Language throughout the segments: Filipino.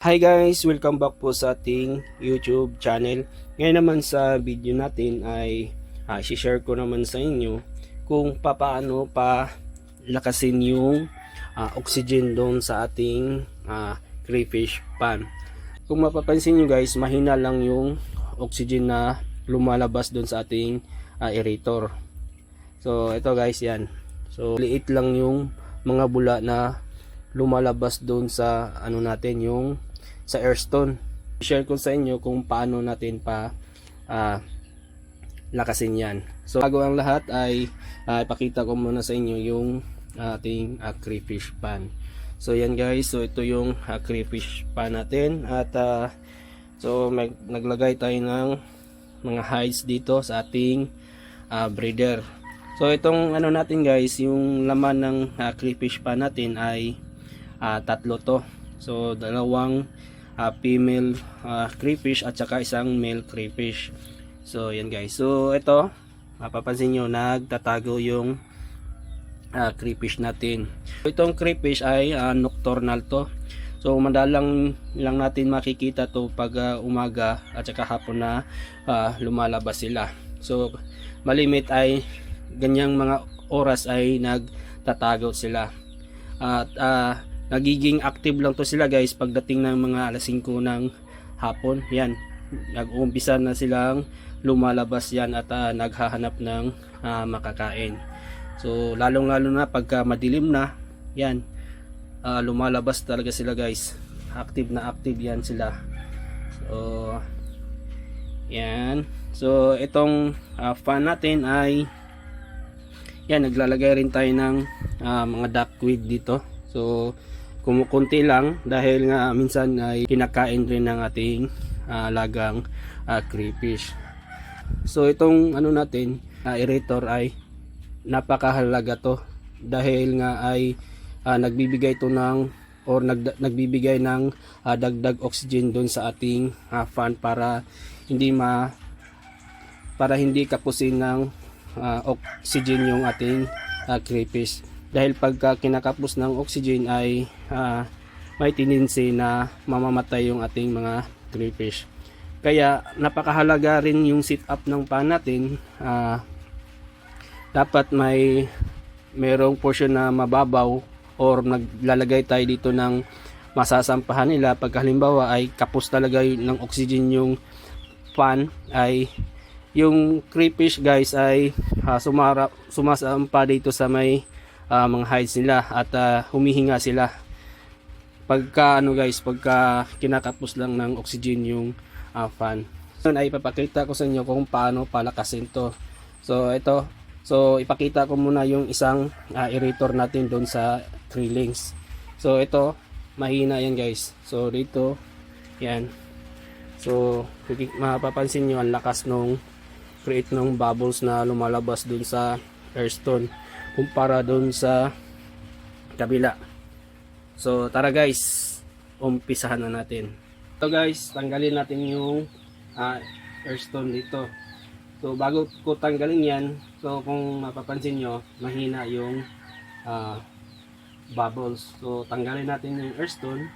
Hi guys! Welcome back po sa ating YouTube channel. Ngayon naman sa video natin ay uh, share ko naman sa inyo kung papaano pa lakasin yung ah, oxygen doon sa ating ah, crayfish pan. Kung mapapansin nyo guys, mahina lang yung oxygen na lumalabas doon sa ating ah, aerator. So ito guys yan. So liit lang yung mga bula na lumalabas doon sa ano natin yung sa airstone. Share ko sa inyo kung paano natin pa ah, lakasin yan. So bago ang lahat ay ah, ipakita ko muna sa inyo yung ating ah, crayfish pan. So yan guys, so ito yung ah, crayfish pan natin at ah, so mag, naglagay tayo ng mga hides dito sa ating ah, breeder. So itong ano natin guys, yung laman ng ah, crayfish pan natin ay ah, tatlo to. So dalawang ah, female ah, crayfish at saka isang male crayfish. So yan guys. So ito, mapapansin nyo nagtatago yung ah, crayfish natin. So, itong crayfish ay ah, nocturnal to. So madalang lang natin makikita to pag ah, umaga at saka hapon na ah, lumalabas sila. So malimit ay ganyang mga oras ay nagtatago sila. At ah, nagiging active lang to sila guys pagdating ng mga alas 5 ng hapon. Yan, nag-uumpisa na silang lumalabas yan at ah, naghahanap ng ah, makakain. So lalong lalo na pagka madilim na, yan, ah, lumalabas talaga sila guys. Active na active yan sila. So yan. So itong ah, fan natin ay yan naglalagay rin tayo ng ah, mga duckweed dito. So kumukunti lang dahil nga minsan ay kinakain rin ng ating ah, lagang ah, crayfish. So itong ano natin, ah, aerator ay napakahalaga to dahil nga ay ah, nagbibigay to ng or nag, nagbibigay ng ah, dagdag oxygen doon sa ating ah, fan para hindi ma para hindi kapusin ng ah, oxygen yung ating ah, crayfish dahil pagka kinakapos ng oxygen ay ah, may tendency na mamamatay yung ating mga crayfish. Kaya napakahalaga rin yung sit up ng pan natin. Ah, dapat may merong portion na mababaw or naglalagay tayo dito ng masasampahan nila. Pag halimbawa ay kapos talaga ng oxygen yung pan ay yung crayfish guys ay ah, sumara, sumasampa dito sa may ah, mga hides nila at ah, humihinga sila. Pagka ano guys pagka kinakapos lang ng oxygen yung ah, fan. Ngayon ay ipapakita ko sa inyo kung paano palakasin to. So ito. So ipakita ko muna yung isang ah, aerator natin doon sa trillings so ito. Mahina yan guys. So dito. Yan. So mapapansin nyo ang lakas nung create ng bubbles na lumalabas dun sa airstone kumpara dun sa kabila. So tara guys umpisahan na natin. Ito guys tanggalin natin yung ah, airstone dito. So bago ko tanggalin yan so kung mapapansin nyo mahina yung ah, bubbles. So tanggalin natin yung airstone.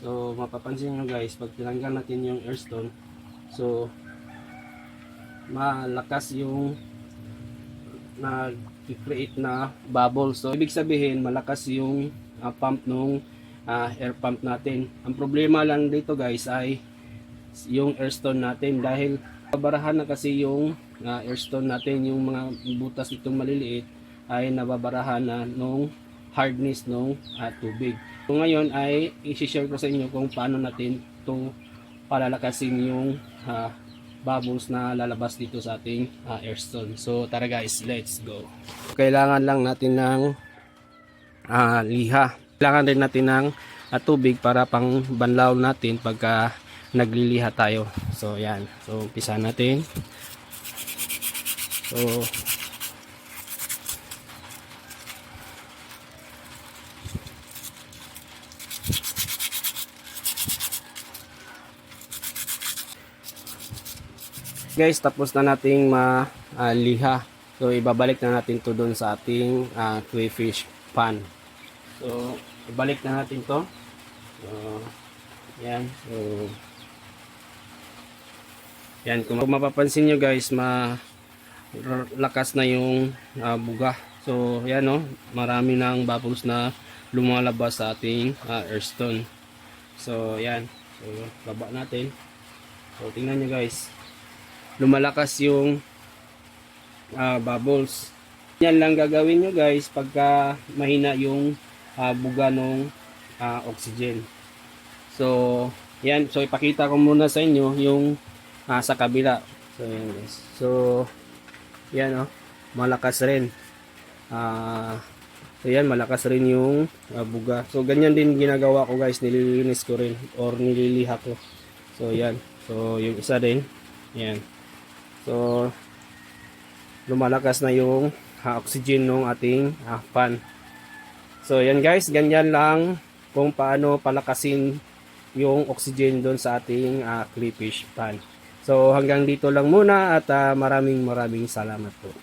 So mapapansin nyo guys pag tinanggal natin yung airstone so malakas yung nag-create na bubble. So, ibig sabihin, malakas yung ah, pump nung ah, air pump natin. Ang problema lang dito guys ay yung airstone natin dahil babarahan na kasi yung ah, airstone natin, yung mga butas itong maliliit ay nababarahan na nung hardness nung ah, tubig. So, ngayon ay i-share ko sa inyo kung paano natin to palalakasin yung ah, bubbles na lalabas dito sa ating ah, airstone. So tara guys, let's go. Kailangan lang natin ng ah, liha. Kailangan rin natin ng ah, tubig para pang banlaw natin pagka nagliliha tayo. So yan. So umpisa natin. So guys tapos na nating maliha so ibabalik na natin to doon sa ating ah, crayfish pan so ibalik na natin to so, Yan. So, yan. Kung mapapansin nyo guys, ma r- lakas na yung ah, buga. So, yan no. Marami ng bubbles na lumalabas sa ating ah, earthstone. So, yan. So, baba natin. So, tingnan nyo guys. Lumalakas yung ah, bubbles. Yan lang gagawin nyo guys pagka mahina yung ah, buga ng ah, oxygen. So, yan. So, ipakita ko muna sa inyo yung ah, sa kabila. So, yan guys. So, yan oh. Malakas rin. Ah, so, yan. Malakas rin yung ah, buga. So, ganyan din ginagawa ko guys. Nililinis ko rin or nililiha ko. So, yan. So, yung isa din. Yan. So, lumalakas na yung ah, oxygen ng ating ah, fan. So, yan guys, ganyan lang kung paano palakasin yung oxygen doon sa ating ah, clipfish pan. So, hanggang dito lang muna at ah, maraming maraming salamat po.